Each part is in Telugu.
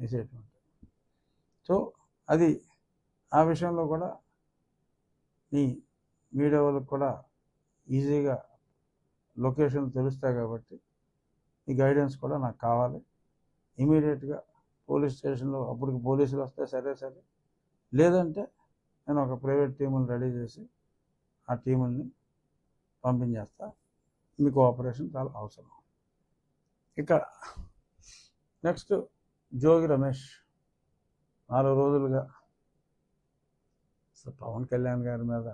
వేసేటువంటి. సో అది ఆ విషయంలో కూడా ఈ మీడియా వాళ్ళకి కూడా ఈజీగా లొకేషన్ తెలుస్తాయి కాబట్టి ఈ గైడెన్స్ కూడా నాకు కావాలి. ఇమీడియట్గా పోలీస్ స్టేషన్లో అప్పటికి పోలీసులు వస్తే సరే సరే. లేదంటే నేను ఒక ప్రైవేట్ టీముని రెడీ చేసి ఆ టీముల్ని పంపించేస్తా. మీకు ఆపరేషన్ చాలా అవసరం. ఇక నెక్స్ట్ జోగి రమేష్ నాలుగు రోజులుగా. అసలు పవన్ కళ్యాణ్ గారి మీద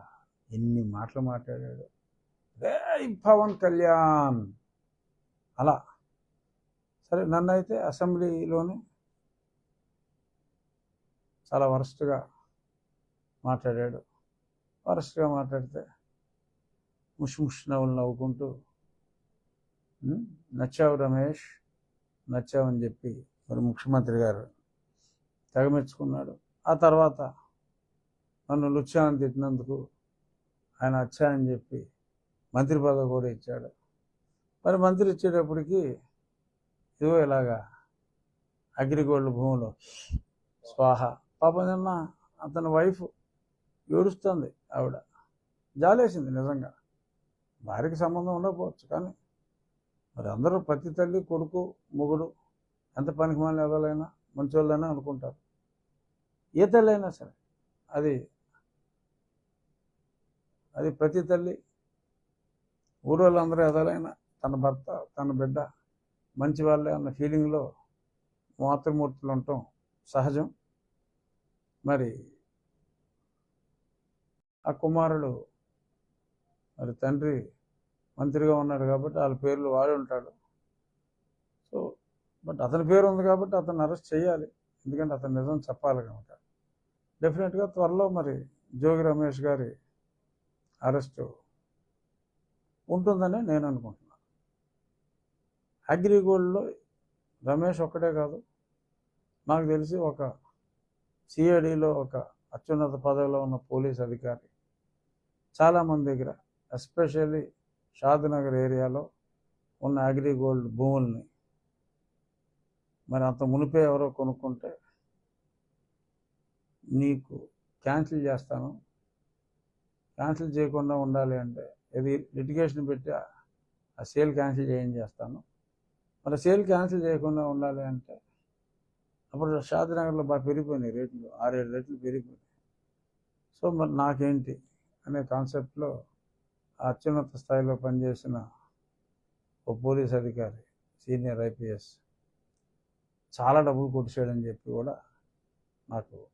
ఎన్ని మాటలు మాట్లాడాడు. పవన్ కళ్యాణ్! అలా. సరే నన్ను అయితే అసెంబ్లీలోనే చాలా వరస్ట్గా మాట్లాడాడు. వరస్ట్గా మాట్లాడితే ముష్ ముష్ నవ్వులు నవ్వుకుంటూ నచ్చావు రమేష్ నచ్చావని చెప్పి మరి ముఖ్యమంత్రి గారు తెగమెచ్చుకున్నాడు. ఆ తర్వాత నన్ను లుచ్చా తిట్టినందుకు ఆయన అచ్చా అని చెప్పి మంత్రి పదవి కూడా ఇచ్చాడు. మరి మంత్రి ఇచ్చేటప్పటికి ఇదిగో ఇలాగా అగ్రిగోల్డ్ భూములు స్వాహ. పాపం నిన్న అతని వైఫ్ ఏడుస్తుంది ఆవిడ. జాలేసింది నిజంగా. భార్యకి సంబంధం ఉండకపోవచ్చు కానీ మరి అందరూ ప్రతి తల్లి కొడుకు మొగుడు ఎంత పనికి మాలిన ఎవరైనా మంచోళ్ళైనా అనుకుంటారు. ఏ తల్లి అయినా సరే అది అది ప్రతి తల్లి ఊరోళ్ళందరూ ఎదలైనా తన భర్త తన బిడ్డ మంచి వాళ్ళే అన్న ఫీలింగ్లో మాతృమూర్తులు ఉండటం సహజం. మరి ఆ కుమారుడు మరి తండ్రి మంత్రిగా ఉన్నాడు కాబట్టి వాళ్ళ పేర్లు వాడి ఉంటాడు సో బట్ అతని పేరు ఉంది కాబట్టి అతను అరెస్ట్ చేయాలి. ఎందుకంటే అతను నిజం చెప్పాలి కనుక. డెఫినెట్గా త్వరలో మరి జోగి రమేష్ గారి అరెస్టు ఉంటుందని నేను అనుకుంటున్నాను. అగ్రిగోల్డ్లో రమేష్ ఒక్కడే కాదు. నాకు తెలిసి ఒక సిఐడిలో ఒక అత్యున్నత పదవిలో ఉన్న పోలీస్ అధికారి చాలామంది దగ్గర ఎస్పెషల్లీ షాద్నగర్ ఏరియాలో ఉన్న అగ్రిగోల్డ్ భూముల్ని మరి అంత మునిపే ఎవరో కొనుక్కుంటే నీకు క్యాన్సిల్ చేస్తాను. క్యాన్సిల్ చేయకుండా ఉండాలి అంటే ఇది లిటిగేషన్ పెట్టి ఆ- సేల్ క్యాన్సిల్ చేయించేస్తాను మరి సేల్ క్యాన్సిల్ చేయకుండా ఉండాలి అంటే అప్పుడు షాద్నగర్లో బాగా పెరిగిపోయినాయి రేట్లు. ఆరేడు రేట్లు పెరిగిపోయినాయి. సో మరి నాకేంటి అనే కాన్సెప్ట్లో అత్యున్నత స్థాయిలో పనిచేసిన ఓ పోలీస్ అధికారి సీనియర్ ఐపీఎస్ చాలా డబ్బులు కొట్టేసాడని చెప్పి కూడా నాకు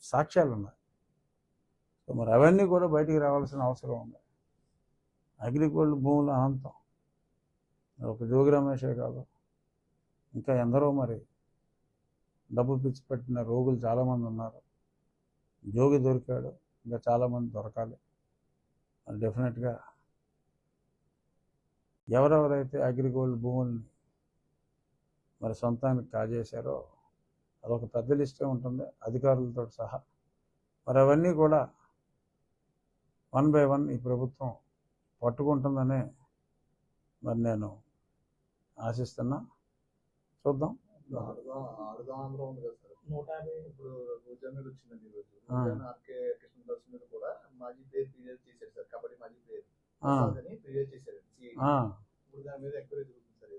సాక్ష్యాలు ఉన్నాయి. సో మరి అవన్నీ కూడా బయటికి రావాల్సిన అవసరం ఉంది. అగ్రిగోల్డ్ భూములు అనంతం. ఒక జోగి రమేషే కాదు ఇంకా ఎందరో మరి డబ్బు పిచ్చి పెట్టిన రోగులు చాలామంది ఉన్నారు. జోగి దొరికాడు ఇంకా చాలామంది దొరకాలి. మరి డెఫినెట్గా ఎవరెవరైతే అగ్రిగోల్డ్ భూముల్ని మరి సొంతానికి కాజేశారో అదొక పెద్ద లిస్టే ఉంటుంది అధికారులతో సహా. మరి అవన్నీ కూడా వన్ బై వన్ ఈ ప్రభుత్వం పట్టుకుంటుందనే మరి నేను ఆశిస్తున్నా. చూద్దాం. ఆడుదాం ఆడుదాం ఆంధ్ర ఉంది కదా సార్. నూట యాభై ఇప్పుడు వచ్చిందండి ఈరోజు ఆర్కే కృష్ణదాస్ మీద కూడా మాజీ ప్లేయర్ ఫిర్యాదు చేశారు సార్. కబడ్డీ మాజీ ప్లేయర్. ఫిర్యాదు చేశారు ఇప్పుడు దాని మీద జరుగుతుంది సార్.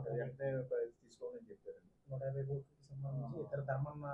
ఇది. ఉమ్. వెంటనే తీసుకోమని చెప్పారండి నూట యాభై కోట్లకు సంబంధించి ఇతర ధర్మన్న